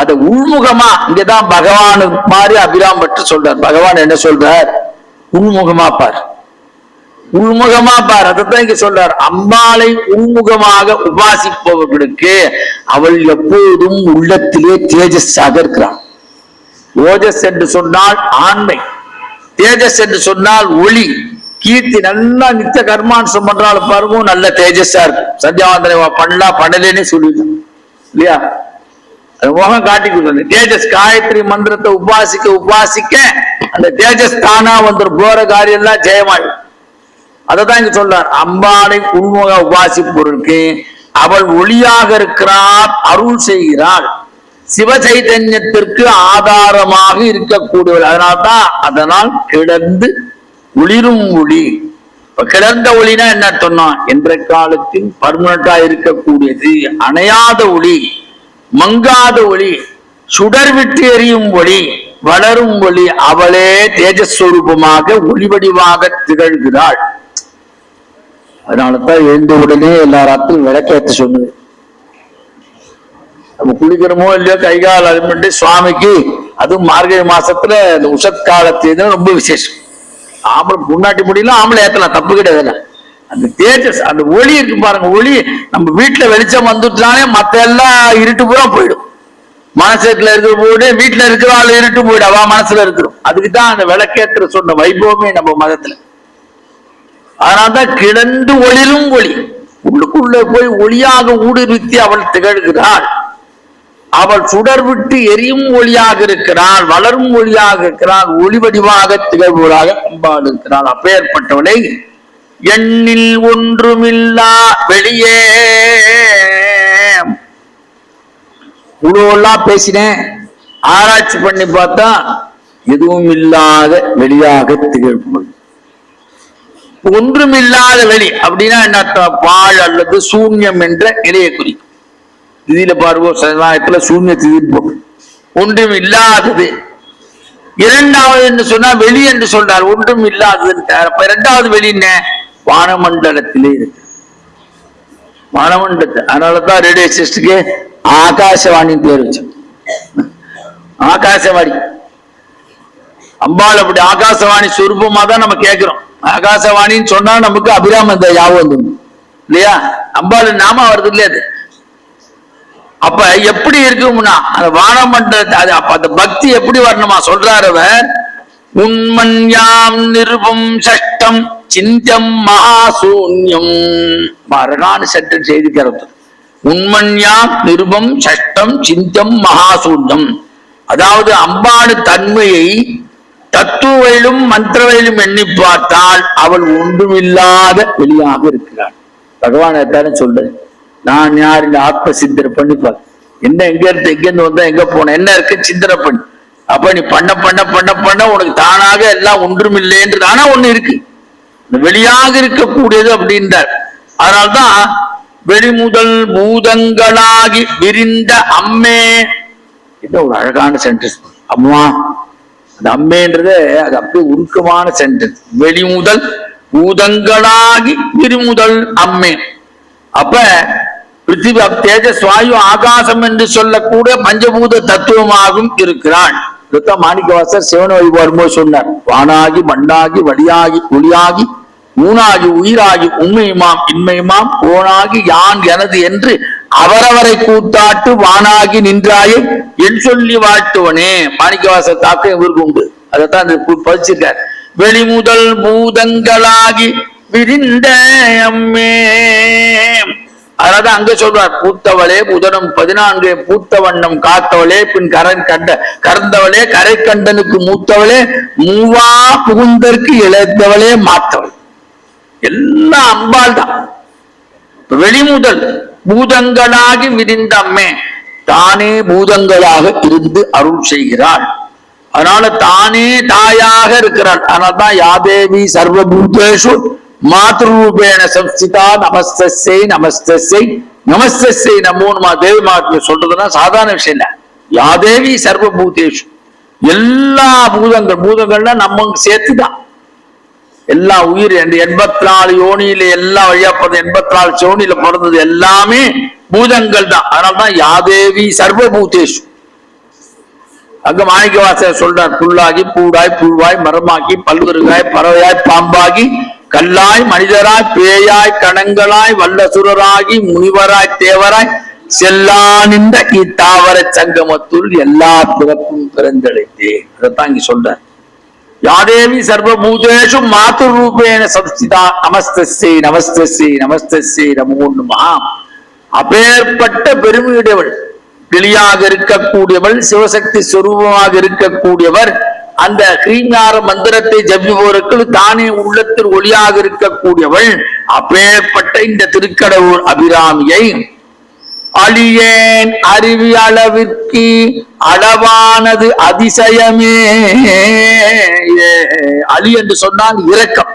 அதை உள்முகமா இங்கதான் பகவான் மாதிரி அபிராம் பட்டு சொல்றார். பகவான் என்ன சொல்றார்? உள்முகமா பார். உள்முகமா பார் அதைத்தான் இங்க சொல்றார். அம்பாளை உள்முகமாக உபாசிப்பவர்களுக்கு அவள் எப்போதும் உள்ளத்திலே தேஜஸாக இருக்கிறாள். ஓஜஸ் என்று சொன்னால் ஆண்மை. தேஜஸ் என்று சொன்னால் ஒளி. கீர்த்தி நல்லா நித்த கர்மானுசம் பண்றாலும் பாருங்க நல்ல தேஜஸா இருக்கும் சந்தியாவந்தனை பண்ணலாம் பண்ணலேன்னு சொல்லிடலாம் இல்லையா? முகம் காட்டி கொடுக்குறது. தேஜஸ் காயத்ரி மந்திரத்தை உபாசிக்க உபாசிக்க அந்த தேஜஸ் தானா வந்துடும் போற காரியம் எல்லாம் ஜெயமாயிடும் அததான் இங்க சொல்றார். அம்பாளை உள்முக உபாசிப்பொருளுக்கு அவள் ஒளியாக இருக்கிறார் அருள் செய்கிறாள். சிவ சைதன்யத்திற்கு ஆதாரமாக இருக்கக்கூடியவள். அதனால்தான் அதனால் கிடந்து ஒளிரும் ஒளி. கிடந்த ஒளினா என்ன சொன்னான் என்ற காலத்தில் பர்மனண்டா இருக்கக்கூடியது அணையாத ஒளி. மங்காத ஒளி சுடர் விட்டு எரியும் ஒளி வளரும் ஒளி அவளே தேஜஸ்வரூபமாக ஒளிவடிவாக திகழ்கிறாள். அதனாலதான் எழுந்த உடனே எல்லாராத்தையும் விளக்கேற்ற சொன்னது. நம்ம குளிக்கிறோமோ இல்லையோ கை கால் அது பண்ணி சுவாமிக்கு அதுவும் மார்கழி மாசத்துல இந்த உஷத் காலத்து ரொம்ப விசேஷம். ஆம்பளை முன்னாடி முடியல ஆம்பளை ஏத்தலாம் தப்பு கிடையாது அந்த தேஜஸ் அந்த ஒளி இருக்கு பாருங்க ஒளி. நம்ம வீட்டுல வெளிச்சம் வந்துட்டாலே மத்த எல்லாம் இருட்டு பூரா போயிடும். மனசத்துல இருக்கிற போயிடு வீட்டுல இருக்கிற ஆள் இருட்டு போயிடும் அவன் மனசுல இருக்கிறோம். அதுக்கு தான் அந்த விளக்கேற்ற சொன்ன வைபவமே நம்ம மதத்துல. அதனால்தான் கிடந்து ஒளிரும் ஒளி. உள்ளுக்குள்ள போய் ஒளியாக ஊடுருத்தி அவள் திகழ்கிறாள். அவள் சுடர் விட்டு எரியும் ஒளியாக இருக்கிறாள் வளரும் ஒளியாக இருக்கிறாள் ஒளி வடிவாக திகழ்வதாக அம்பாள் இருக்கிறாள். அப்பேற்பட்டவளை. எண்ணில் ஒன்றுமில்லா வெளியே. இவ்வளோலாம் பேசினேன். ஆராய்ச்சி பண்ணி பார்த்தா எதுவும் இல்லாத வெளியாக திகழ்வது ஒன்றுமில்லாத வெளி அப்படின்னா என்ன பால் அல்லது சூன்யம் என்ற நிலையை குறிக்கும் திதியில பாருவோம் சமுதாயத்துல சூன்ய திதி ஒன்றும் இல்லாதது இரண்டாவது என்று சொன்னா வெளி என்று சொல்றார். ஒன்றும் இல்லாதது இரண்டாவது வெளி என்ன? வானமண்டலத்திலே இருக்கு. வானமண்டலத்தை அதனாலதான் ரேடியோ சிஸ்டுக்கு ஆகாசவாணின்னு பேர் வச்சு ஆகாசவாணி. அம்பாள் அப்படி ஆகாசவாணி சுரூபமா தான் நம்ம கேட்கிறோம் ஆகாசவாணின்னு சொன்னா நமக்கு அபிராம இந்த யாபம் வந்துடும். இல்லையா? அம்பாள் நாம வருது இல்லையா அது? அப்ப எப்படி இருக்கும்னா அந்த வானமண்டலத்தை அது அப்ப அந்த பக்தி எப்படி வரணுமா சொல்றாரு அவர்? உண்மன்யாம் நிருபம் சஷ்டம். சிந்தம் மகாசூன்யம் அழகான சட்டம் செய்தி கருத்து உண்மன்யாம் நிருபம் சஷ்டம் சிந்தம் மகாசூன்யம். அதாவது அம்பாடு தன்மையை தத்துவையிலும் மந்திரவையிலும் எண்ணி பார்த்தால் அவள் ஒன்றுமில்லாத வெளியாக இருக்கிறாள். பகவான் தானே சொல்றது நான் யார் இந்த ஆத்ம சிந்தனை பண்ணிப்பார் என்ன எங்க இருந்து எங்க இருந்து வந்தா எங்க போன? என்ன இருக்கு? சிந்தனை பண்ணி. அப்ப நீ பண்ண பண்ண பண்ண பண்ண உனக்கு தானாக எல்லாம் ஒன்றும் இல்லைன்றது ஆனா ஒண்ணு இருக்கு. வெளியாக இருக்கக்கூடியது அப்படின்றார். அதனால்தான் வெளிமுதல் பூதங்களாகி விரிந்த அம்மே. இது ஒரு அழகான சென்டென்ஸ் அம்மா அந்த அம்மேன்றது அது அப்படியே உருக்கமான சென்டென்ஸ் வெளிமுதல் பூதங்களாகி விரிமுதல் அம்மே. அப்ப பிருத்திவி தேஜஸ் வாயு ஆகாசம் என்று சொல்லக்கூடிய பஞ்சபூத தத்துவமாகவும் இருக்கிறான் இதுதான் மாணிக்கவாசர் சிவன வழிபாடு வரும்போது சொன்னார். வானாகி மண்ணாகி வழியாகி புலியாகி ஊனாகி உயிராகி உண்மையுமாம் இன்மையுமாம் போனாகி யான் எனது என்று அவரவரை கூத்தாட்டு வானாகி நின்றாயே என் சொல்லி வாழ்த்துவனே. மாணிக்கவாசர் தாக்கம் இவருக்கு உண்டு. அதைத்தான் பதிச்சிருக்கார். வெளிமுதல் பூதங்களாகி விரிந்த அம்மே. அதான் அங்க சொல்றார் பூத்தவளே புதனம் பதினான்கு பூத்த வண்ணம் காத்தவளே பின் கரன் கண்ட கறந்தவளே கரை கண்டனுக்கு மூத்தவளே மூவா புகுந்தற்கு இழந்தவளே மாத்தவள். எல்லாம் அம்பாள் தான் வெளிமுதல் பூதங்களாகி விரிந்த அம்மே தானே பூதங்களாக இருந்து அருள் செய்கிறாள். அதனால தானே தாயாக இருக்கிறாள். அதனால்தான் யாதேவி சர்வபூதேஷு மாத்ருபேன சம்ஸ்திதா நமஸ்தஸ்யை நமஸ்தஸ்யை நமஸ்தஸ்யை நமோ தேவி மாத்ம சொல்றதுன்னா சாதாரண விஷயம் இல்ல. யாதேவி சர்வபூதேஷு. எல்லா பூதங்கள் பூதங்கள்னா நம்ம சேர்த்துதான். எல்லா உயிர் எண்பத்தி நாலு யோனியில எல்லா வழியா பிறந்த எண்பத்தி நாலு யோனியில பிறந்தது எல்லாமே பூதங்கள் தான் அதனால்தான் யாதேவி சர்வபூதேஷு. அங்க மாணிக்க வாசகர் சொல்றார் புல்லாகி பூடாய் புழுவாய் மரமாக்கி பல்வருகாய் பறவையாய் பாம்பாகி கல்லாய் மனிதராய் பேயாய் கணங்களாய் வல்லசுரராகி முனிவராய் தேவராய் செல்லா நின்ற இத்தாவர சங்கமத்துள் எல்லா பிறப்பும் பிறந்தடைத்தே அதைத்தான் இங்க சொல்றார். யாதேவி சர்வபூதேஷு மாத்து ரூபேன சம்ஸ்திதா நமஸ்தஸ்யை நமஸ்தஸ்யை நமஸ்தஸ்யை நமோன்னுமா அப்பேற்பட்ட பெருமையுடையவள். வெளியாக இருக்கக்கூடியவள் சிவசக்தி சொரூபமாக இருக்கக்கூடியவர் அந்த கிரீங்கார மந்திரத்தை ஜபிபவருக்கு தானே உள்ளத்தில் ஒளியாக இருக்கக்கூடியவள் அப்பேற்பட்ட இந்த திருக்கடவுள் அபிராமியை அழியேன் அறிவி அளவிற்கு அளவானது அதிசயமே. அலி என்று சொன்னால் இரக்கம்.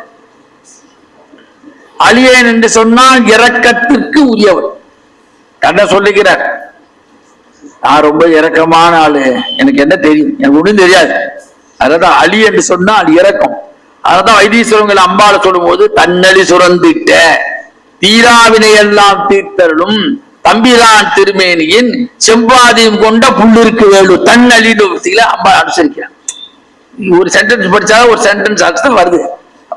அழியேன் என்று சொன்னால் இரக்கத்திற்கு உரியவர் என்ன சொல்லுகிறார் நான் ரொம்ப இறக்கமான ஆளு. எனக்கு என்ன தெரியும்? எனக்கு ஒண்ணும் தெரியாது. அதான் அலி என்று சொன்னால் இறக்கம் அதான் வைத்தீஸ்வரங்கள் அம்பால சொல்லும் போது தன்னலி சுரந்திட்ட தீராவினை எல்லாம் தீர்த்தருளும் தம்பிதான் திருமேனியின் செவ்வாதியும் கொண்ட புள்ளிருக்கு வேலு. தன்னலின்னு அம்பா அனுசரிக்கிறான் ஒரு சென்டென்ஸ் படிச்சா ஒரு சென்டென்ஸ் அர்த்தம் வருது.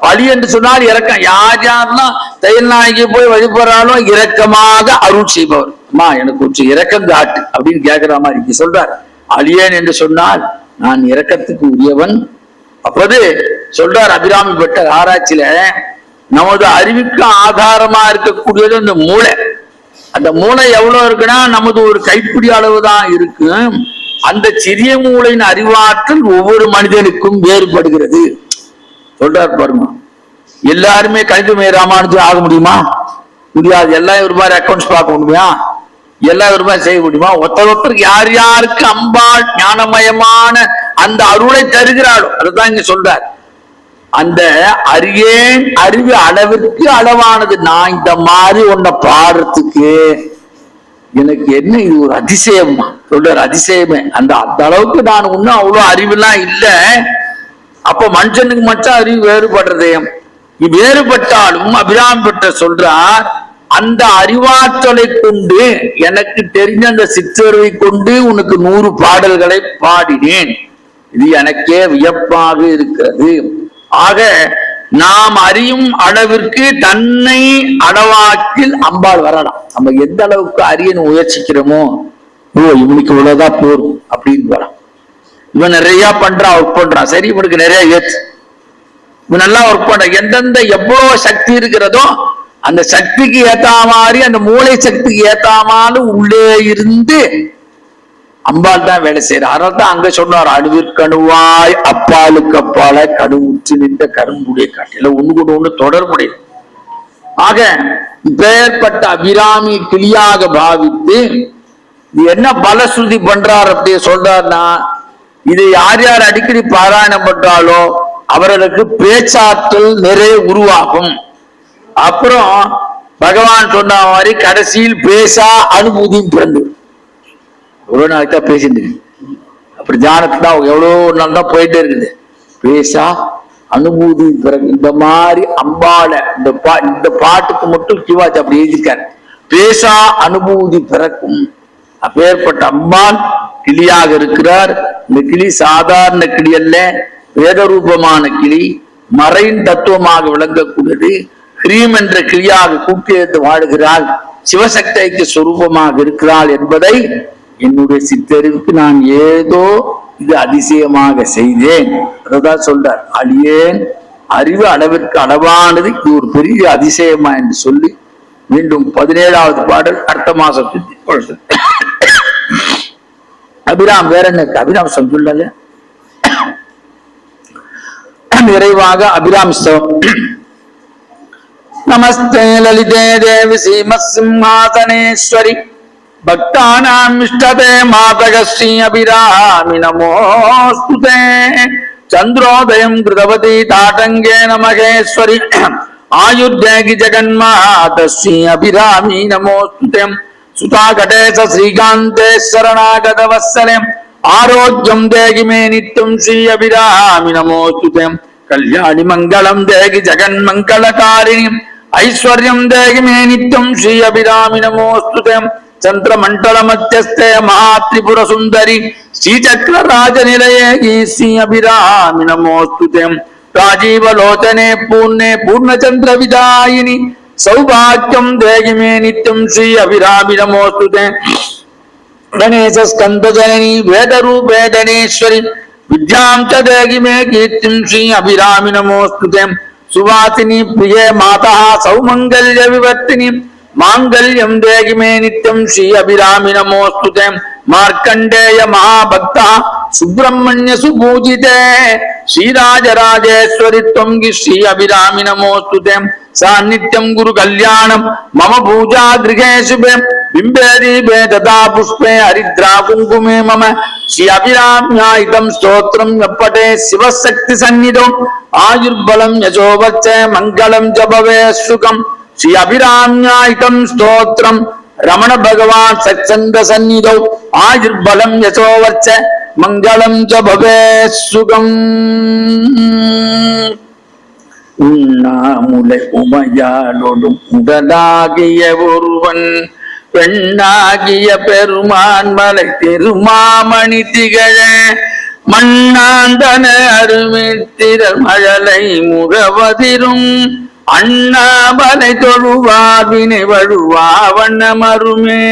வழி என்று சொன்னால் இறக்கம் யார் யாரெல்லாம் தையல் நாய்க்கு போய் வழிபடுறாலும் இரக்கமாக அருள் செய்பவர். அம்மா எனக்கு கொஞ்சம் இறக்கம் காட்டு அப்படின்னு கேட்கிற மாதிரி இங்க சொல்றார். அழியேன் என்று சொன்னால் நான் இறக்கத்துக்கு உரியவன். அப்போது சொல்றார் அபிராமி பட்டர் ஆராய்ச்சியில நமது அறிவுக்கு ஆதாரமா இருக்கக்கூடியது அந்த மூளை. அந்த மூளை எவ்வளவு இருக்குன்னா நமது ஒரு கைப்பிடி அளவு தான் இருக்கு. அந்த சிறிய மூளையின் அறிவாற்றல் ஒவ்வொரு மனிதனுக்கும் வேறுபடுகிறது. சொல்றார் பாருங்க. எல்லாருமே கணிதமே ராமானுஜம் ஆக முடியுமா? முடியாது. எல்லாம் ஒரு மாதிரி அக்கௌண்ட்ஸ் பார்க்க முடியுமா? எல்லா ஒரு செய்ய முடியுமா? ஒருத்தர் ஒருத்தருக்கு யார் யாருக்கு அம்பாள் ஞானமயமான அந்த அருளை தருகிறாளோ அதுதான் இங்க சொல்றார். அந்த அறியேன் அறிவு அளவிற்கு அளவானது. நான் இந்த மாதிரி உன்னை பாடுறதுக்கு எனக்கு என்ன இது ஒரு அதிசயமா சொல்ற அதிசயமே. அந்த அந்த அளவுக்கு நான் இன்னும் அவ்வளவு அறிவுலாம் இல்லை. அப்ப மனுஷனுக்கு மட்டும் அறிவு வேறுபடுறதே. வேறுபட்டாலும் அபிராம் பெற்ற சொல்றார் அந்த அறிவாற்றலை கொண்டு எனக்கு தெரிஞ்ச அந்த சிற்றறிவை கொண்டு உனக்கு நூறு பாடல்களை பாடினேன். இது எனக்கே வியப்பாக இருக்கிறது. ஆக நாம் அறியும் அளவிற்கு தன்னை அளவாக்கில் அம்பாள் வரலாம். நம்ம எந்த அளவுக்கு அறியன்னு முயற்சிக்கிறோமோ ஓ இவனுக்கு இவ்வளவுதான் போரும் அப்படின்னு வரலாம். இவன் நிறைய பண்றான் ஒர்க் பண்றான் சரி இவனுக்கு நிறைய ஏத்து இவன் நல்லா ஒர்க் பண்றான் எந்தெந்த எவ்வளவு சக்தி இருக்கிறதோ அந்த சக்திக்கு ஏத்தா மாதிரி அந்த மூளை சக்திக்கு ஏத்தாமாலும் உள்ளே இருந்து அம்பாள் தான் வேலை செய்யற. அதனால தான் அங்க சொன்னார் அணுவிற்கணுவாய் அப்பாலுக்கு அப்பால கடுவுற்று நின்ற கரும்புடைய காட்டில ஒண்ணு கூட ஒண்ணு தொடர்புடையது. ஆக பெயர்பட்ட அபிராமி கிளியாக பாவித்து இது என்ன பலஸ்ருதி பண்றார் அப்படி சொல்றாருன்னா இது யார் யார் அடிக்கடி பாராயணம் பண்றாலோ அவர்களுக்கு பேச்சாற்றல் நிறைய உருவாகும். அப்புறம் பகவான் சொன்ன மாதிரி கடைசியில் பேசா அனுபூதியும் பிறந்து. எவ்வளோ நாளைக்கு தான் பேசிட்டு அப்படி தியானத்துல தான் எவ்வளோ நாள் தான் போயிட்டே இருக்குது. பேசா அனுபூதி பிறகு இந்த மாதிரி அம்பால இந்த பா இந்த பாட்டுக்கு மட்டும் சிவாஜி அப்படி எழுதியிருக்காரு. பேசா அனுபூதி பிறக்கும். அப்பேற்பட்ட அம்பாள் கிளியாக இருக்கிறார். இந்த கிளி சாதாரண கிளி அல்ல வேதரூபமான கிளி மறையின் தத்துவமாக விளங்கக்கூடியது. கிரீம் என்ற கிளியாக கூட்டியெழுந்து வாழுகிறாள். சிவசக்திக்கு சொரூபமாக இருக்கிறாள் என்பதை என்னுடைய சித்தறிவுக்கு நான் ஏதோ இது அதிசயமாக செய்தேன். அதான் சொல்றார். அழியேன். அறிவு அளவிற்கு அளவானது. இது ஒரு பெரிய அதிசயமா என்று சொல்லி மீண்டும் பதினேழாவது பாடல் அடுத்த மாசம் அபிராம் வேற என்ன அபிராம் சொல்லல நிறைவாக அபிராம் ஸ்தவம் నమస్తే లలితే దేవి శ్రీమత్సింహాసనేశ్వరి భక్తానామిష్టతే మాతగ శ్రీ అభిరామి నమోస్తుతే చంద్రోదయం కృతవతి తాటంగే నమగేశ్వరి ఆయుర్దేగి జగన్మాత శ్రీ అభిరామి నమోస్తుతే సుతాకటే శ్రీకాంతే శరణాగత వత్సలే ఆరోగ్యం దేగి మే నిత్యం శ్రీ అభిరామి నమోస్తుతే కళ్యాణి మంగళం దేగి జగన్మంగళకారిణి ఐశ్వర్యం దేగిమే నిత్యం శ్రీ అభిరామి నమోస్తుతే చంద్రమండలమధ్యస్థే మహాత్రిపుర సుందరి శ్రీచక్ర రాజ రాజనిలయే శ్రీ అభిరామి నమోస్తు రాజీవ లోచనే పూర్ణే పూర్ణచంద్ర విదాయిని సౌభాగ్యం దేగిమే నిత్యం శ్రీ అభిరామి నమోస్తుతే గణేశ స్కందజనని వేదరూపే గణేశ్వరి విద్యాం చ దేగిమే కీర్తిం శ్రీ అభిరామి నమోస్తుతే சுவாசினி பிரிய மாதா சௌமங்கல்ய விவர்த்தினி. மாங்கல்யம் தேகிமே நித்தியம் ஸ்ரீ அபிராமி நமோஸ்துதே. மார்க்கண்டேய மகாபக்தா சுப்பிரமணிய சுபூஜிதே. ஸ்ரீராஜராஜேஸ்வரி தொங்கி ஸ்ரீ அபிராமி நமோஸ்துதே. சாநித்தியம் குரு கல்யாணம். மம பூஜா கிரகேஷுபே हि श्री अभिरामि नमोस्तुते सान्नित्यं गुरु कल्याणं मम पूजा गृहे शुभे बिम्बे दीपे तथा पुष्पे हरिद्रा कुङ्कुमे मम श्री अभिराम्यायितं स्तोत्रं यपटे शिवशक्ति सन्निधौ आयुर्बलं यशोवच्च मङ्गलं च भवेत् सुखम् श्री अभिराम्यायितं स्तोत्रं रमण भगवान् सत्सङ्ग सन्निधौ आयुर्बलं यशोवच्च मङ्गलं च भवेत् सुखम् உண்ணாமுலை உமையாலொடும் உடலாகிய ஒருவன் பெண்ணாகிய பெருமான் மலை திருமாமணி திகழ மண்ணாந்தன அருமித்திரல் மழலை முகவதிரும். அண்ணாமலை தொழுவார் வினை வழுவா வண்ணமருமே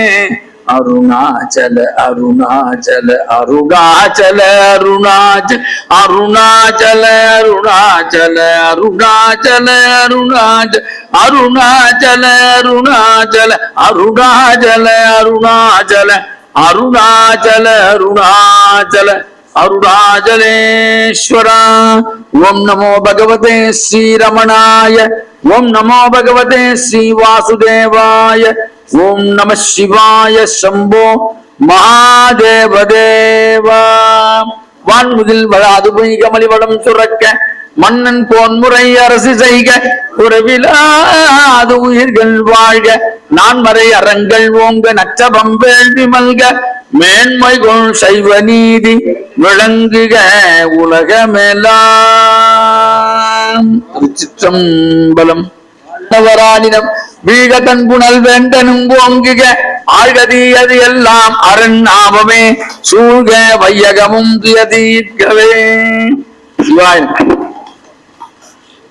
அருணாச்சல அருணாச்சல அருணாச்சல அருணாச்சல அருணாச்சல அருணாச்சல அருணாச்சல அருணாச்சல அருணாச்சல அருணாச்சல அருணாச்சல அருணாச்சல அருணாச்சல அருணாச்சல. அருணாச்சலேஸ்வரா ஓம் நமோ பகவதே ஸ்ரீரமணாய. ஓம் நமோ பகவதே ஸ்ரீ வாசுதேவாய ஓம் நம சிவாய சம்போ மகாதேவதேவா. வான்முதில் வளாது பொய்கமலி வளம் சுரக்க. மன்னன் போன்முறை அரசு செய்க உறவிலாது உயிர்கள் வாழ்க. நான்மறை அறங்கள் ஓங்க நச்சபம் வேள்வி மல்க. மேன்மை கொள் சைவ நீதி விளங்குக உலகமெல்லாம் திருச்சிற்றம்பலம். நவராணினம் வீக தன்புணல் வேண்டனும் ஓங்குக. ஆழ்கதி அது எல்லாம் அரண் நாமமே சூழ்க வையகமும் துயதீர்க்கவே. சிவாயம்